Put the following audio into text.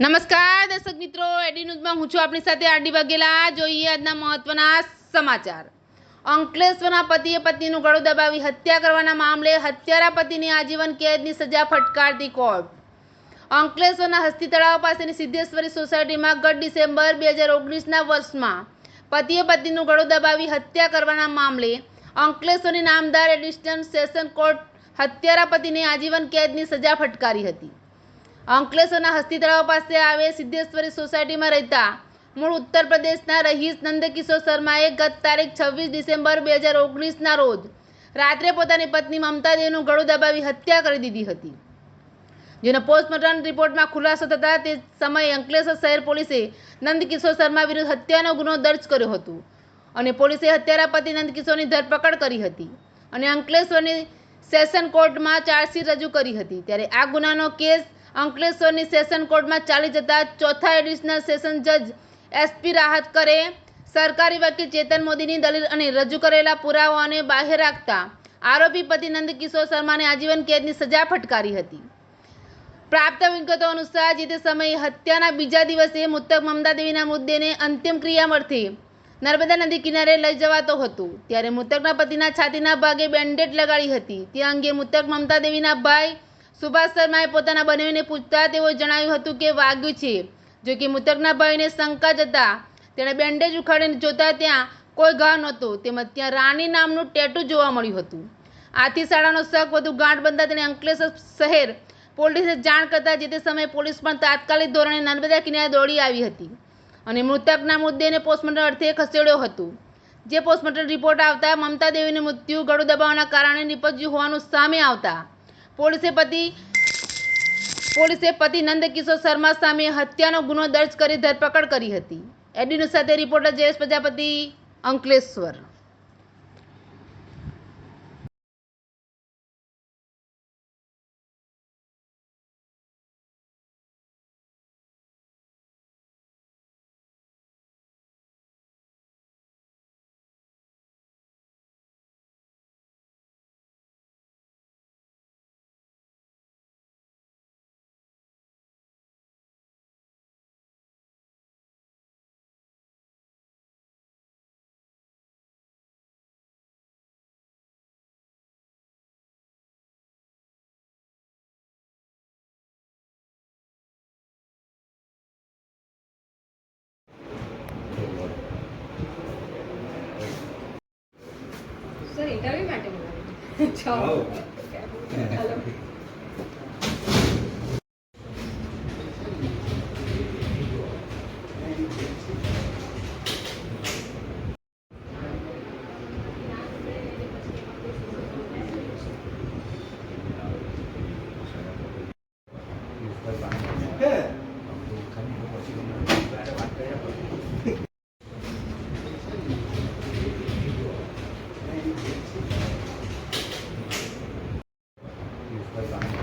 નમસ્કાર, દર્શક મિત્રો. એડી ન્યૂઝમાં હું છું આપણી સાથે આરડી વાઘેલા. જોઈએ આજના મહત્વના સમાચાર. અંકલેશ્વરના પતિએ પત્નીનું ગળું દબાવી હત્યા કરવાના મામલે હત્યારા પતિની આજીવન કેદની સજા ફટકારતી કોર્ટ. અંકલેશ્વરના હસ્તી તળાવ પાસેની સિદ્ધેશ્વરી સોસાયટીમાં ગત ડિસેમ્બર બે હજાર ઓગણીસના વર્ષમાં પતિએ પત્નીનું ગળું દબાવી હત્યા કરવાના મામલે અંકલેશ્વરની નામદાર એડિશનલ સેશન કોર્ટ હત્યારા પતિને આજીવન કેદની સજા ફટકારી હતી. અંકલેશ્વરના હસ્તી તળાવ પાસે આવે સિદ્ધેશ્વરી સોસાયટીમાં રહેતા મૂળ ઉત્તર પ્રદેશના રહીશ નંદકિશોર શર્માએ ગત તારીખ છવ્વીસ ડિસેમ્બર બે હજાર ઓગણીસના રોજ રાત્રે પોતાની પત્ની મમતાદેવનું ગળું દબાવી હત્યા કરી દીધી હતી. જેનો પોસ્ટમોર્ટમ રિપોર્ટમાં ખુલાસો થતાં તે સમયે અંકલેશ્વર શહેર પોલીસે નંદકિશોર શર્મા વિરુદ્ધ હત્યાનો ગુનો દર્જ કર્યો હતો અને પોલીસે હત્યારા પતિ નંદકિશોરની ધરપકડ કરી હતી અને અંકલેશ્વરની સેશન કોર્ટમાં ચાર્જશીટ રજૂ કરી હતી. ત્યારે આ ગુનાનો કેસ અંકલેશ્વરની સેશન કોર્ટમાં ચાલી જતા ચોથા એડિશનલ સેશન જજ એસપી રાહત કરે, સરકારી વકીલ ચેતન મોદીની દલીલ અને રજૂ કરેલા પુરાવાઓને બહાર રાખતા આરોપી પતિ નંદકિશોર શર્માને આજીવન કેદની સજા ફટકારી હતી. પ્રાપ્ત વિગતો અનુસાર જે તે સમયે હત્યાના બીજા દિવસે મૃતક મમતા દેવીના મુદ્દેને અંતિમ ક્રિયા નર્મદા નદી કિનારે લઈ જવાતો હતો. ત્યારે મૃતકના પતિના છાતીના ભાગે બેન્ડેડ લગાડી હતી. તે અંગે મૃતક મમતા દેવીના ભાઈ સુભાષ શર્માએ પોતાના બનેવીને પૂછતા તેઓ જણાવ્યું હતું કે વાગ્યું છે. જો કે મૃતકના ભાઈને શંકા જતા તેણે બેન્ડેજ ઉખાડીને જોતા ત્યાં કોઈ ઘા નહોતો. તેમજ ત્યાં રાણી નામનું ટેટુ જોવા મળ્યું હતું. આથી શાળાનો શક વધુ ગાંઠ બનતા તેણે અંકલેશ્વર શહેર પોલીસે જાણ કરતા જે તે સમયે પોલીસ પણ તાત્કાલિક ધોરણે નર્મદા કિનારે દોડી આવી હતી અને મૃતકના મુદ્દેને પોસ્ટમોર્ટમ અર્થે ખસેડ્યો હતો. જે પોસ્ટમોર્ટમ રિપોર્ટ આવતા મમતા દેવીનું મૃત્યુ ગળું દબાવવાના કારણે નિપજ્યું હોવાનું સામે આવતા પોલીસે પતિ પોલીસે પતિ નંદકિશોર શર્મા સામે હત્યાનો ગુનો દર્જ કરી ધરપકડ કરી હતી. એડીનું સાથે રિપોર્ટર જયેશ પ્રજાપતિ અંકલેશ્વર. મને ઇન્ટરવ્યુ માટે બોલાવી ચાલો personas.